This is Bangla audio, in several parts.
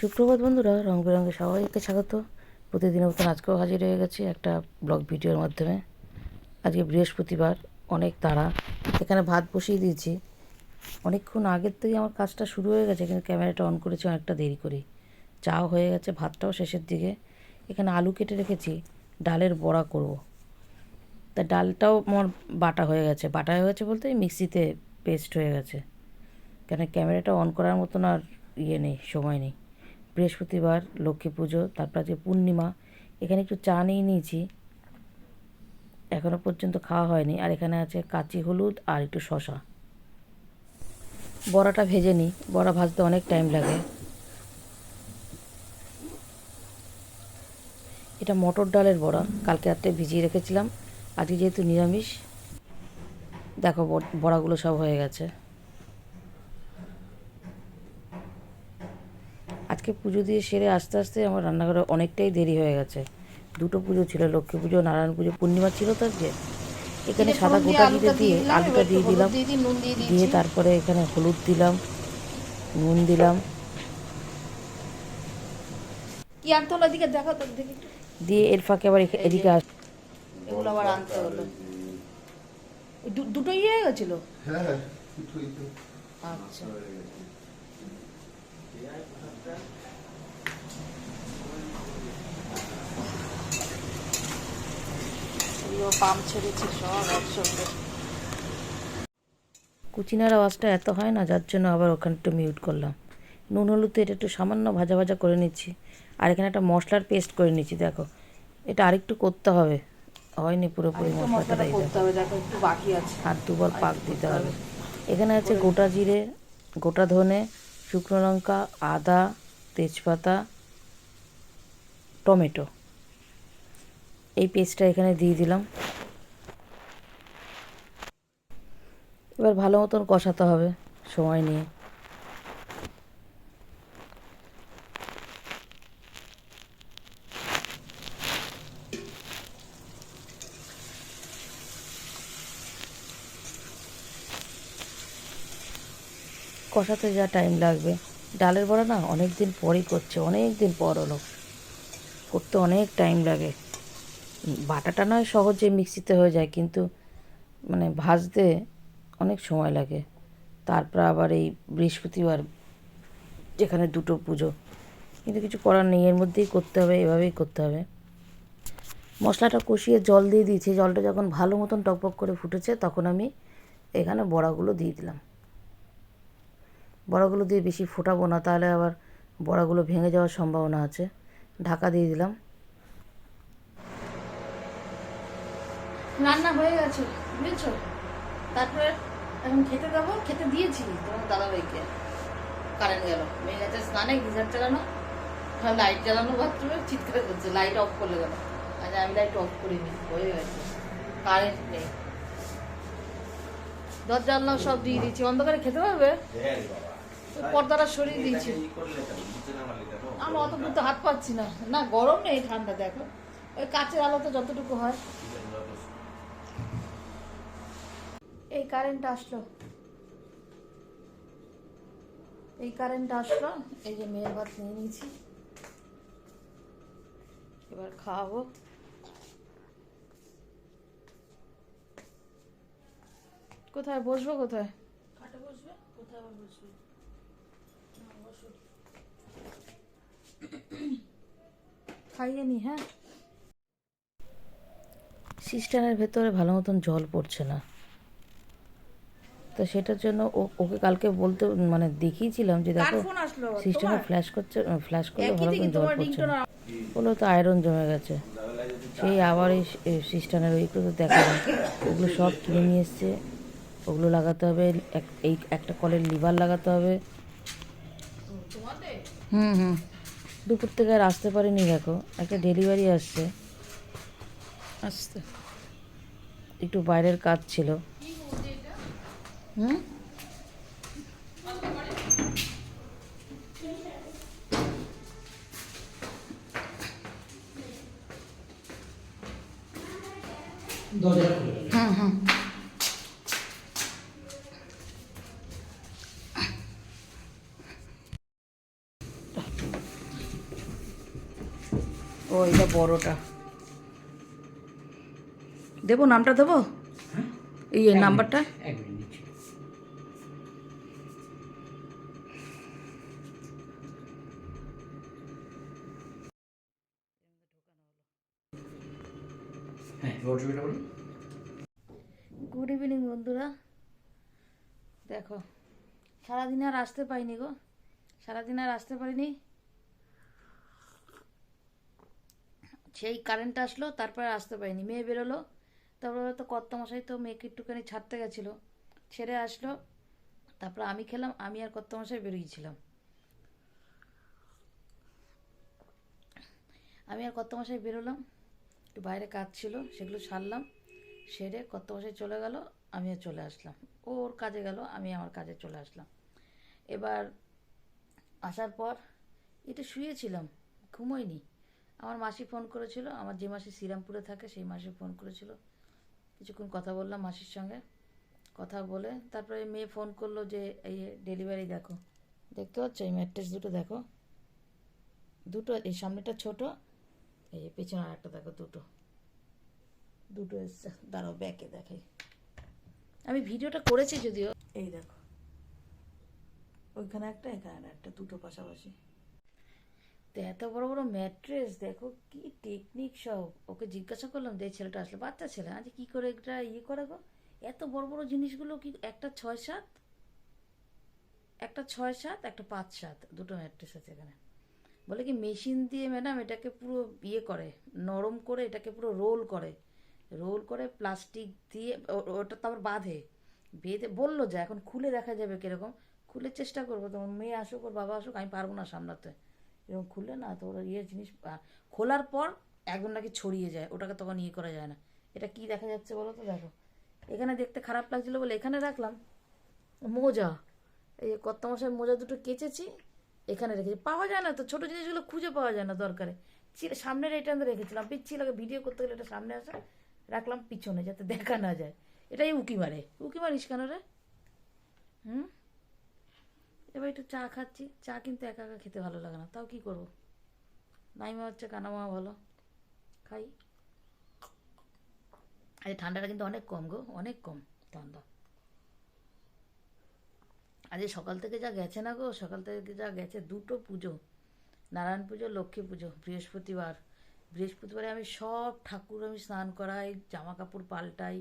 সুপ্রভাত বন্ধুরা রং বেরঙে সবাইকে স্বাগত। প্রতিদিনের মতন আজকেও হাজির হয়ে গেছি একটা ব্লগ ভিডিওর মাধ্যমে। আজকে বৃহস্পতিবার, অনেক তাড়া। এখানে ভাত বসিয়ে দিয়েছি। অনেকক্ষণ আগের থেকে আমার কাজটা শুরু হয়ে গেছে, কিন্তু ক্যামেরাটা অন করেছি অনেকটা দেরি করি চাও হয়ে গেছে, ভাতটাও শেষের দিকে। এখানে আলু কেটে রেখেছি, ডালের বড়া করব। তা ডালটাও আমার বাটা হয়ে গেছে। বাটা হয়ে গেছে বলতে মিক্সিতে পেস্ট হয়ে গেছে। কেন ক্যামেরাটা অন করার মতন আর ইয়ে নেই, সময় নেই। বৃহস্পতিবার লক্ষ্মী পুজো, তারপর আজকে পূর্ণিমা। এখানে একটু চা নিয়ে নিয়েছি। এখনও পর্যন্ত খাওয়া হয়নি। আর এখানে আছে কাঁচি হলুদ আর একটু শশা বড়াটা ভেজে নিই। বড়া ভাজতে অনেক টাইম লাগে। এটা মটর ডালের বড়া। কালকে রাত্রে ভিজিয়ে রেখেছিলাম। আজকে যেহেতু নিরামিষ, দেখো বড়াগুলো সব হয়ে গেছে। আজকে পুজো দিয়ে সেরে আস্তে আস্তে আমার রান্নাঘরে অনেকটাই দেরি হয়ে গেছে। দুটো পুজো ছিল লক্ষ্মী পুজো নারায়ণ পুজো পূর্ণিমা ছিল তো আজকে এখানে সাদা গোটা জিরে দিয়ে আলুটা দিয়ে দিলাম। দিয়ে তারপরে এখানে হলুদ দিলাম নুন দিলাম। দিয়ে এর ফাঁকে আবার এদিকে আস এগুলো আবার আনতে হলো। দু- দুটোই ইয়ে হয়ে গেছিল? হ্যাঁ দুটোই তো। আচ্ছা। পাম্প ছেড়েছে সব একসঙ্গে। কুচিনার আওয়াজটা এত হয় না যার জন্য আবার ওখানে একটু মিউট করলাম। নুন হলুদ এটা একটু সামান্য ভাজা ভাজা করে নিচ্ছি। আর এখানে একটা মশলার পেস্ট করে নিচ্ছি দেখো। এটা আরেকটু করতে হবে। হয়নি পুরোপুরি মশলাটা করতে হবে দেখো একটু বাকি আছে। আর দুবার পাক দিতে হবে। এখানে আছে গোটা জিরে গোটা ধনে শুকনো লঙ্কা আদা তেজপাতা টমেটো। এই পেস্টটা এখানে দিয়ে দিলাম। এবার ভালো মতন কষাতে হবে সময় নিয়ে। কষাতে যা টাইম লাগবে। ডালের বড়া না অনেক দিন পরই করছে অনেক দিন পর হলো। করতে অনেক টাইম লাগে। বাটাটা নয় সহজে মিক্সিতে হয়ে যায়, কিন্তু মানে ভাজতে অনেক সময় লাগে। তারপর আবার এই বৃহস্পতিবার যেখানে দুটো পুজো, কিন্তু কিছু করার নেই, এর মধ্যেই করতে হবে, এভাবেই করতে হবে। মশলাটা কষিয়ে জল দিয়ে দিয়েছি, জলটা যখন ভালো মতন টকবক করে ফুটেছে, তখন আমি এখানে বড়াগুলো দিয়ে দিলাম। বড়াগুলো দিয়ে বেশি ফোটাবো না, তাহলে আবার বড়াগুলো ভেঙে যাওয়ার সম্ভাবনা আছে। ঢাকা দিয়ে দিলাম। রান্না হয়ে গেছে বুঝেছ? তারপরে এখন খেতে দেবো খেতে দিয়েছি তোমার দাদাভাইকে। কারেন্ট গেল। মেয়ে গেছে স্নানে গিজার চালানো লাইট জ্বালানো বাথরুমে চিৎকার করছে লাইট অফ করলে গেল আজ আমি লাইট অফ করিনি হয়ে গেছে। কারেন্ট নেই। দরজা সব দিয়ে দিয়েছি। অন্ধকারে খেতে পারবে? পর্দাটা সরিয়ে দিয়েছি। আমি অত দূর তো হাত পাচ্ছি না। না গরম নেই ঠান্ডা দেখো। ওই কাচের আলোতে যতটুকু হয়। এই কারেন্ট আসলো। এই কারেন্ট আসলো এই যে মেয়ের ভাত নিয়ে নিয়েছি। এবার খাওয়াবো। কোথায় বসবো কোথায়? খাটে বসবে কোথায় বসবে? খাইয়ে নি হ্যাঁ? সিস্টেমের ভেতরে ভালো মতন জল পড়ছে না। তো সেটার জন্য ওকে কালকে বলতে মানে দেখিয়েছিলাম যে দেখো সিস্টেমে ফ্ল্যাশ করছে ফ্ল্যাশ করলে ভালো মতন জল পড়ছে না। বলল তো আয়রন জমে গেছে। সেই আবার এই সিস্টেমের ওইগুলো তো দেখালাম ওগুলো সব কিনে নিয়ে এসছে। ওগুলো লাগাতে হবে এই একটা কলের লিভার লাগাতে হবে। হুম হুম। দুপুর থেকে আর আসতে পারিনি দেখো। একটা ডেলিভারি আসছে। আসতে একটু বাইরের কাজ ছিল। হুম? হুম হুম। ও এটা বড়টা। দেবো নামটা দেবো? এই এর নাম্বারটা? হ্যাঁ গুড ইভিনিং বন্ধুরা। দেখো, সারাদিন আর আসতে পারিনি গো। সারাদিন আর আসতে পারিনি। সেই কারেন্ট আসলো, তারপরে আসতে পারিনি। মেয়ে বেরোলো, তারপরে তো কর্তামশাই তো মেয়েকে একটুখানি ছাড়তে গেছিল। ছেড়ে আসলো, তারপরে আমি খেলাম, আমি আর কর্তামশাই বেরিয়েছিলাম। আমি আর কর্তামশাই বেরোলাম। একটু বাইরে কাজ ছিল, সেগুলো সারলাম, সেরে কত বসে চলে গেল, আমিও চলে আসলাম। ওর কাজে গেল, আমি আমার কাজে চলে আসলাম। এবার আসার পর এটা শুয়েছিলাম ঘুমোইনি আমার মাসি ফোন করেছিল, আমার যে মাসি শ্রীরামপুরে থাকে, সেই মাসি ফোন করেছিল। কিছুক্ষণ কথা বললাম মাসির সঙ্গে, কথা বলে তারপরে মেয়ে ফোন করল যে, এই ডেলিভারি দেখো। দেখতে পাচ্ছ? এই ম্যাট্রেস দুটো দেখো। দুটো? এই সামনেটা ছোট? এই যে পেছনে আর একটা দেখো দুটো। দুটো এসছে। দাঁড়াও ব্যাকে দেখাই। আমি ভিডিওটা করেছি যদিও। এই দেখো। ওইখানে একটা এখানে একটা দুটো পাশাপাশি। তো এত বড় বড় ম্যাট্রেস দেখো কি টেকনিক সব। ওকে জিজ্ঞাসা করলাম যে ছেলেটা আসলে বাচ্চা ছেলে? আজ কি করে এটা ইয়ে করে গো? এত বড় বড় জিনিসগুলো কি একটা ছয় সাত? একটা ছয় সাত একটা পাঁচ সাত দুটো ম্যাট্রেস আছে এখানে। বলে কি মেশিন দিয়ে ম্যাডাম এটাকে পুরো ইয়ে করে, নরম করে এটাকে পুরো রোল করে। রোল করে প্লাস্টিক দিয়ে ওটা তারপর বাঁধে। বেঁধে বলল যে, এখন খুলে দেখা যাবে কীরকম। খুলে চেষ্টা করব, তোমার মেয়ে আসুক, ওর বাবা আসুক, আমি পারব না সামলাতে। এরকম খুললে না, তো ওরা ইয়ে জিনিস খোলার পর একদম নাকি ছড়িয়ে যায়, ওটাকে তখন ইয়ে করা যায় না। এটা কি দেখা যাচ্ছে বলো তো, দেখো। এখানে দেখতে খারাপ লাগছিল বলে এখানে রাখলাম। মোজা। এই কত মশাই মোজা দুটো কেচেছি এখানে রেখেছি। পাওয়া যায় না তো, ছোটো জিনিসগুলো খুঁজে পাওয়া যায় না দরকারে। সামনের এটা আমি রেখেছিলাম। পিচ্ছিলাকে ভিডিও করতে গেলে এটা সামনে আসে, রাখলাম পিছনে যাতে দেখা না যায়। এটাই উকি মারে। উকি মারিস কেন রে? হুম? এবার একটু চা খাচ্ছি। চা কিন্তু একা একা খেতে ভালো লাগে না। তাও কি করব? নাইমা হচ্ছে, কানা কানামা ভালো। খাই। আজ ঠান্ডাটা কিন্তু অনেক কম গো। অনেক কম। ঠান্ডা আজ সকাল থেকে যা গেছে না গো, সকাল থেকে যা গেছে দুটো পুজো। নারায়ণ পুজো, লক্ষ্মী পুজো, বৃহস্পতিবার। বৃহস্পতিবারে আমি সব ঠাকুর আমি স্নান করাই জামা কাপড় পাল্টাই,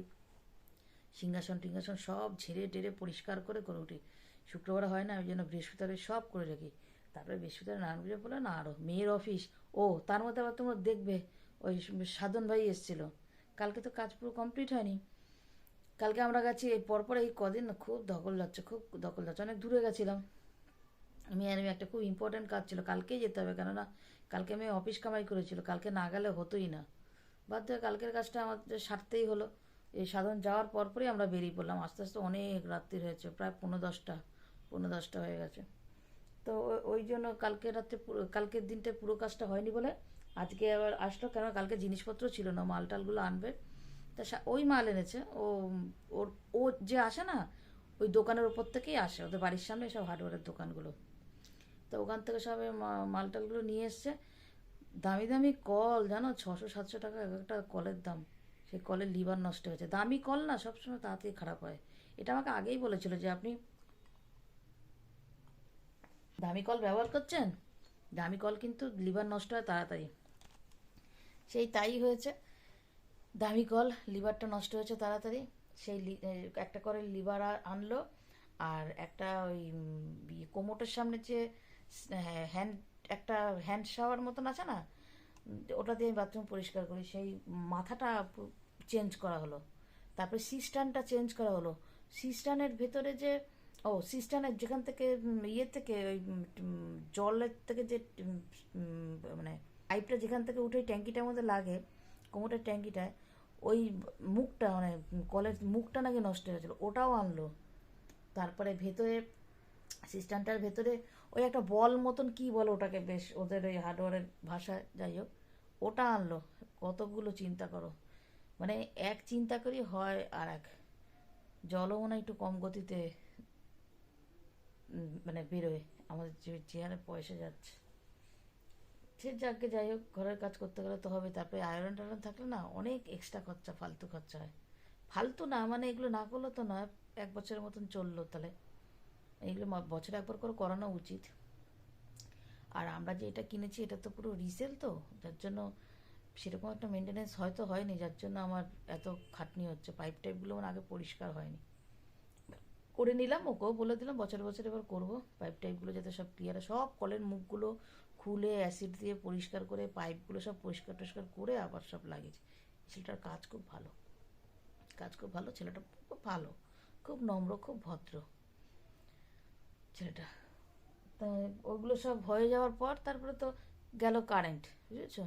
সিংহাসন টিংহাসন সব ঝেড়ে টেরে পরিষ্কার করে করে উঠি। শুক্রবার হয় না ওই জন্য বৃহস্পতিবারে সব করে রাখি। তারপরে বৃহস্পতিবার নারায়ণ পুজো বলে, না আরও মেয়ের অফিস ও, তার মধ্যে আবার তোমরা দেখবে, ওই সাধন ভাই এসেছিল। কালকে তো কাজ পুরো কমপ্লিট হয়নি। কালকে আমরা গেছি, এই পরপর এই কদিন খুব ধকল যাচ্ছে খুব ধকল যাচ্ছে অনেক দূরে গেছিলাম। আমি আর আমি একটা খুব ইম্পর্ট্যান্ট কাজ ছিল। কালকেই যেতে হবে, কেননা কালকে আমি অফিস কামাই করেছিল। কালকে না গেলে হতোই না। বাধ্য কালকের কাজটা আমাদের সারতেই হলো। এই সাধন যাওয়ার পরপরই আমরা বেরিয়ে পড়লাম। আস্তে আস্তে অনেক রাত্রি হয়েছে, প্রায় পনেরো দশটা পনেরো দশটা হয়ে গেছে। তো ওই জন্য কালকে রাত্রে কালকের দিনটা পুরো কাজটা হয়নি বলে আজকে আবার আসলো। কেন কালকে জিনিসপত্র ছিল না মাল টালগুলো আনবে। তা ওই মাল এনেছে। ও, ওর, ও যে আসে না, ওই দোকানের ওপর থেকেই আসে। ওদের বাড়ির সামনে সব হার্ডওয়্যারের দোকানগুলো। তো ওখান থেকে সব এই মা- মাল টালগুলো নিয়ে এসছে। দামি দামি কল, জানো? ছশো, সাতশো টাকা এক একটা কলের দাম। সেই কলের লিভার নষ্ট হয়েছে। দামি কল না, সবসময় তাড়াতাড়ি খারাপ হয়। এটা আমাকে আগেই বলেছিল যে আপনি দামি কল ব্যবহার করছেন? দামি কল কিন্তু লিভার নষ্ট হয় তাড়াতাড়ি। সেই তাই হয়েছে। দামি কল লিভারটা নষ্ট হয়েছে তাড়াতাড়ি। সেই একটা করে লিভার আনলো আর একটা ওই ইয়ে, কোমোটের সামনে যে হ্যান্ড একটা হ্যান্ড শাওয়ার মতন আছে না ওটা দিয়ে আমি বাথরুম পরিষ্কার করি। সেই মাথাটা চেঞ্জ করা হলো। তারপরে সিস্টানটা চেঞ্জ করা হলো। সিস্টানের ভেতরে যে ও সিস্টানের যেখান থেকে ইয়ে থেকে ওই জলের থেকে যে মানে পাইপটা যেখান থেকে উঠে ট্যাঙ্কিটার মধ্যে লাগে কোমোটের ট্যাঙ্কিটায় ওই মুখটা মানে কলের মুখটা নাকি নষ্ট হয়েছিল ওটাও আনলো। তারপরে ভেতরে সিস্টেমটার ভেতরে ওই একটা বল মতন কি বলে ওটাকে বেশ, ওদের ওই হার্ডওয়ারের ভাষায় যাই হোক, ওটা আনলো। কতগুলো চিন্তা করো। মানে এক চিন্তা করি হয় আর এক। জলও মনে একটু কম গতিতে মানে বেরোয়। আমাদের যে চেয়ারে পয়সা যাচ্ছে। সে যাকে যাই হোক ঘরের কাজ করতে গেলে তো হবে তারপরে আয়রন টায়রন থাকলে না অনেক এক্সট্রা খরচা, ফালতু খরচা হয়। ফালতু না মানে এগুলো না করলে তো নয়, এক বছরের মতন চলল তাহলে। এইগুলো বছরে একবার করে করানো উচিত। আর আমরা যে এটা কিনেছি, এটা তো পুরো রিসেল তো, যার জন্য সেরকম একটা মেনটেনেন্স হয়তো হয়নি, যার জন্য আমার এত খাটনি হচ্ছে। পাইপ টাইপগুলো আমার আগে পরিষ্কার হয়নি। করে নিলাম ওকেও বলে দিলাম, বছর বছর এবার করব। পাইপ টাইপগুলো যাতে সব ক্লিয়ার সব কলের মুখগুলো খুলে অ্যাসিড দিয়ে পরিষ্কার করে পাইপগুলো সব পরিষ্কার টরিষ্কার করে আবার সব লাগিয়েছে। ছেলেটার কাজ খুব ভালো। কাজ খুব ভালো, ছেলেটা খুব ভালো। খুব নম্র, খুব ভদ্র। ছেলেটা। তা ওগুলো সব হয়ে যাওয়ার পর তারপরে তো গেল কারেন্ট বুঝেছ?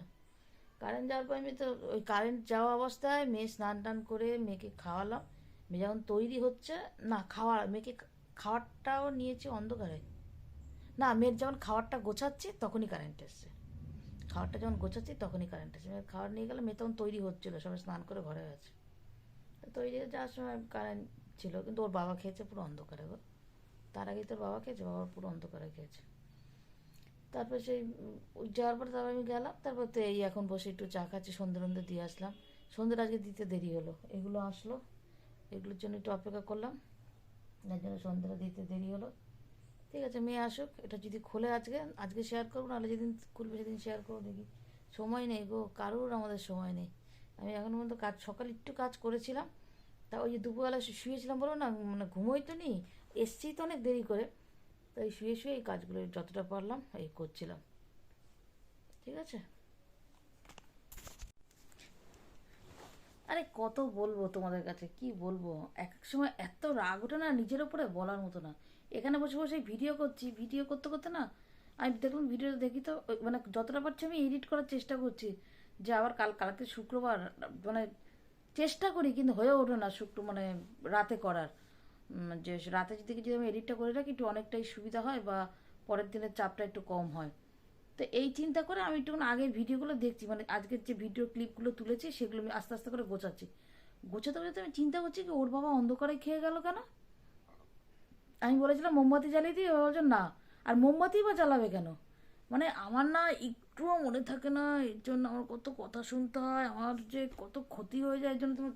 কারেন্ট যাওয়ার পর আমি তো ওই কারেন্ট যাওয়া অবস্থায় মেয়ে স্নান টান করে মেয়েকে খাওয়ালাম। মেয়ে যখন তৈরি হচ্ছে, না, খাওয়া, মেয়েকে খাওয়ারটাও নিয়েছি অন্ধকারে। না, মেয়ের যখন খাবারটা গোছাচ্ছি তখনই কারেন্ট এসছে। খাবারটা যখন গোছাচ্ছি তখনই কারেন্ট এসছে। মেয়ের খাবার নিয়ে গেলে মেয়ে তখন তৈরি হচ্ছিল, সবাই স্নান করে ঘরে তো তৈরি হয়ে যাওয়ার সময় কারেন্ট ছিল, কিন্তু ওর বাবা খেয়েছে পুরো অন্ধকারে গো। তার আগেই তোর বাবা খেয়েছে, বাবা পুরো অন্ধকারে খেয়েছে। তারপর সেই যাওয়ার পরে তারপর আমি গেলাম, তারপর তো এই এখন বসে একটু চা খাচ্ছি, সন্ধ্যে সন্ধ্যে দিয়ে আসলাম। সন্ধ্যের আজকে দিতে দেরি হলো, এগুলো আসলো। এগুলোর জন্য একটু অপেক্ষা করলাম। যার জন্য সন্ধ্যাটা দিতে দেরি হলো। ঠিক আছে, মেয়ে আসুক, এটা যদি খোলে আজকে আজকে শেয়ার করব, নাহলে যেদিন খুলবে সেদিন শেয়ার করব, দেখি। সময় নেই গো, কারোর আমাদের সময় নেই। আমি এখন পর্যন্ত কাজ, সকালে একটু কাজ করেছিলাম, তা ওই যে দুপুরবেলা শুয়েছিলাম বলো না মানে ঘুমোই তো নি এসছি তো অনেক দেরি করে, তাই শুয়ে শুয়ে এই কাজগুলো যতটা পারলাম, এই করছিলাম। ঠিক আছে? আরে কত বলব তোমাদের কাছে? কি বলব? এক এক সময় এত রাগ ওঠে না নিজের ওপরে বলার মতো না। এখানে বসে বসে ভিডিও করছি ভিডিও করতে করতে না আমি দেখুন ভিডিও দেখি তো মানে যতটা পারছি আমি এডিট করার চেষ্টা করছি। যে আবার কাল, কালকে শুক্রবার মানে চেষ্টা করি কিন্তু হয়ে ওঠে না শুক্র মানে রাতে করার। যে রাতে যদি যদি আমি এডিটটা করে রাখি, একটু অনেকটাই সুবিধা হয় বা পরের দিনের চাপটা একটু কম হয়। তো এই চিন্তা করে আমি একটু আগের ভিডিওগুলো দেখছি মানে আজকের যে ভিডিও ক্লিপগুলো তুলেছি, সেগুলো আমি আস্তে আস্তে করে গোছাচ্ছি। গোছাতে গোছাতে আমি চিন্তা করছি কি, ওর বাবা অন্ধকারে খেয়ে গেল কেন? আমি বলেছিলাম, মোমবাতি জ্বালিয়ে দিই ও বলছে, না। আর মোমবাতি বা জ্বালাবে কেন? মানে আমার না একটুও মনে থাকে না, এর জন্য আমার কত কথা শুনতে হয়, আমার যে কত ক্ষতি হয়ে যায়, এর জন্য তোমার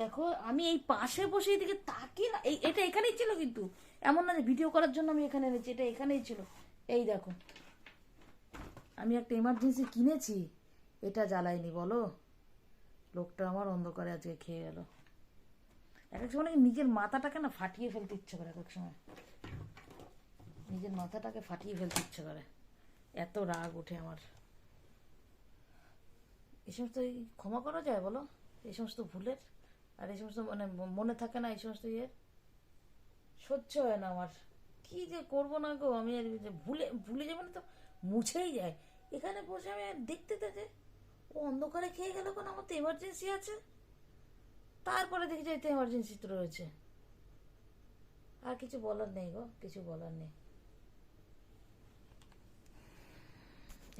দেখো, আমি এই পাশে বসে এদিকে তাকিয়ে না এটা এখানেই ছিল কিন্তু। এমন না যে ভিডিও করার জন্য আমি এখানে এনেছি, এটা এখানেই ছিল। এই দেখো আমি একটা এমার্জেন্সি কিনেছি, এটা জ্বালাইনি, বলো। লোকটা আমার অন্ধকারে আজকে খেয়ে গেল এক এক সময় নিজের মাথাটাকে না ফাটিয়ে ফেলতে ইচ্ছে করে, এক এক সময়। নিজের মাথাটাকে ফাটিয়ে ফেলতে ইচ্ছে করে। এত রাগ ওঠে আমার। এই সমস্ত ক্ষমা করা যায়, বলো? এই সমস্ত ভুলের? আর এই সমস্ত মানে মনে থাকে না এই সমস্ত ইয়ের? সহ্য হয় না আমার। কি যে করব না গো? আমি ভুলে ভুলে যাবে না তো? মুছেই যায়। এখানে বসে আমি দেখতে দেখতে ও অন্ধকারে খেয়ে গেল কেন? আমার তো এমার্জেন্সি আছে। তারপরে দেখি যে এমার্জেন্সি তো রয়েছে। আর কিছু বলার নেই গো, কিছু বলার নেই।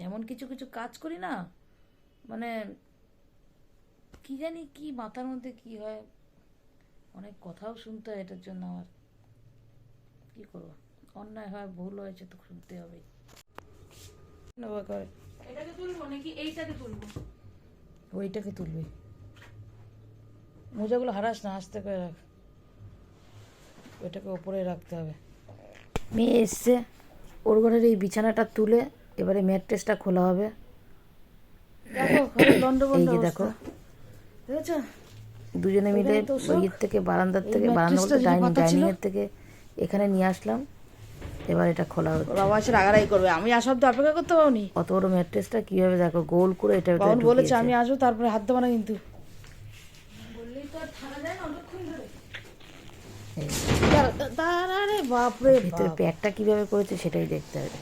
এমন কিছু কিছু কাজ করি না মানে কি জানি কি মাথার মধ্যে কি হয়, অনেক কথাও শুনতে হয় এটার জন্য আমার। কি করব? অন্যায় হয়, ভুল হয়েছে তো শুনতে করে। এটাকে তুলবো নাকি এইটাকে তুলবো? ওইটাকে তুলবি। মোজাগুলো হারাস না আস্তে করে রাখ। ওইটাকে ওপরে রাখতে হবে। মেয়ে এসছে ওর ঘরের এই বিছানাটা তুলে এবারে ম্যাট্রেসটা খোলা হবে। দেখো এই যে দুজনে মিলে ইয়ের থেকে বারান্দার থেকে বারান্দা ডাইনিং থেকে এখানে নিয়ে আসলাম। এবার এটা খোলা হচ্ছে। বাবা এসে রাগারাগি করবে। আমি আসার তো অপেক্ষা করতে পারিনি। অত বড় ম্যাট্রেসটা কীভাবে দেখো গোল করে এটা বাবন বলেছে আমি আসব তারপরে হাত দেবো না কিন্তু। তারে বাপরে ভিতরে প্যাকটা কীভাবে করেছে সেটাই দেখতে হবে।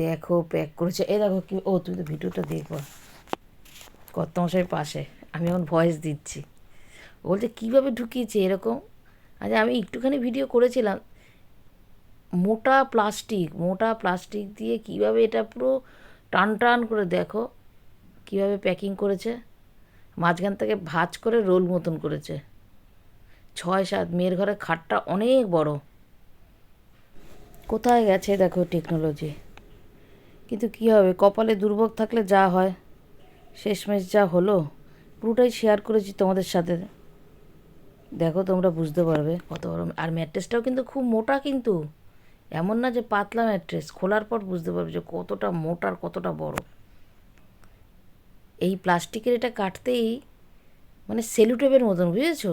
দেখো প্যাক করেছে। এই দেখো কি ও তুমি তো ভিডিওটা দেখব। কত মশাই পাশে। আমি এখন ভয়েস দিচ্ছি। ও বলছে কীভাবে ঢুকিয়েছে এরকম? আচ্ছা আমি একটুখানি ভিডিও করেছিলাম। মোটা প্লাস্টিক মোটা প্লাস্টিক দিয়ে কীভাবে এটা পুরো টান টান করে দেখো, কীভাবে প্যাকিং করেছে। মাঝখান থেকে ভাঁজ করে রোল মতন করেছে। ছয় সাত মেয়ের ঘরে খাটটা অনেক বড়। কোথায় গেছে দেখো টেকনোলজি? কিন্তু কী হবে, কপালে দুর্ভোগ থাকলে যা হয়, শেষমেশ যা হলো, পুরোটাই শেয়ার করেছি তোমাদের সাথে। দেখো তোমরা বুঝতে পারবে কত বড়। আর ম্যাট্রেসটাও কিন্তু খুব মোটা কিন্তু। এমন না যে পাতলা ম্যাট্রেস, খোলার পর বুঝতে পারবে যে কতটা মোটা আর কতটা বড়। এই প্লাস্টিকের এটা কাটতেই মানে সেলুটেপের মতন, বুঝেছ?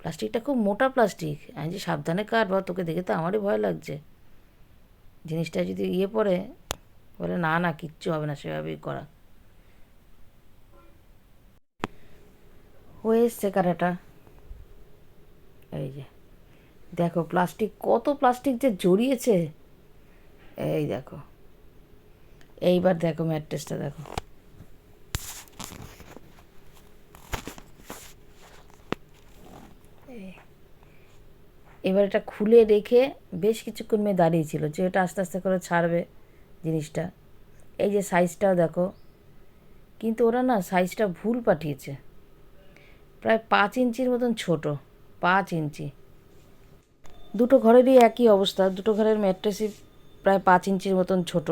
প্লাস্টিকটা খুব মোটা প্লাস্টিক। আমি যে সাবধানে কাট বা তোকে দেখে তো আমারই ভয় লাগছে। জিনিসটা যদি ইয়ে পড়ে, বলে না না, কিচ্ছু হবে না, সেভাবেই করা। হয়ে এসছে কাটাটা। এই যে। দেখো প্লাস্টিক কত প্লাস্টিক যে জড়িয়েছে। এই দেখো, এইবার দেখো ম্যাট্রেসটা দেখো। এবার এটা খুলে রেখে বেশ কিছুক্ষণ মেয়ে দাঁড়িয়েছিল, যে এটা আস্তে আস্তে করে ছাড়বে জিনিসটা। এই যে সাইজটাও দেখো, কিন্তু ওরা না সাইজটা ভুল পাঠিয়েছে। প্রায় পাঁচ ইঞ্চির মতন ছোট, পাঁচ ইঞ্চি। দুটো ঘরেরই একই অবস্থা। দুটো ঘরের ম্যাট্রেসই প্রায় পাঁচ ইঞ্চির মতন ছোট।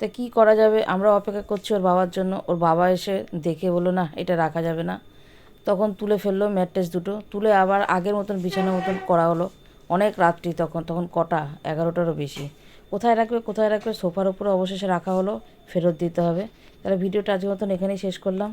তা কী করা যাবে? আমরা অপেক্ষা করছি ওর বাবার জন্য। ওর বাবা এসে দেখে বলল, না, এটা রাখা যাবে না। তখন তুলে ফেলল ম্যাট্রেস দুটো। তুলে আবার আগের মতন বিছানার মতন করা হলো। অনেক রাত্রি তখন তখন কটা? এগারোটারও বেশি। কোথায় রাখবে কোথায় রাখবে? সোফার উপরে অবশেষে রাখা হলো। ফেরত দিতে হবে। তাহলে ভিডিওটা আজকের মতন এখানেই শেষ করলাম।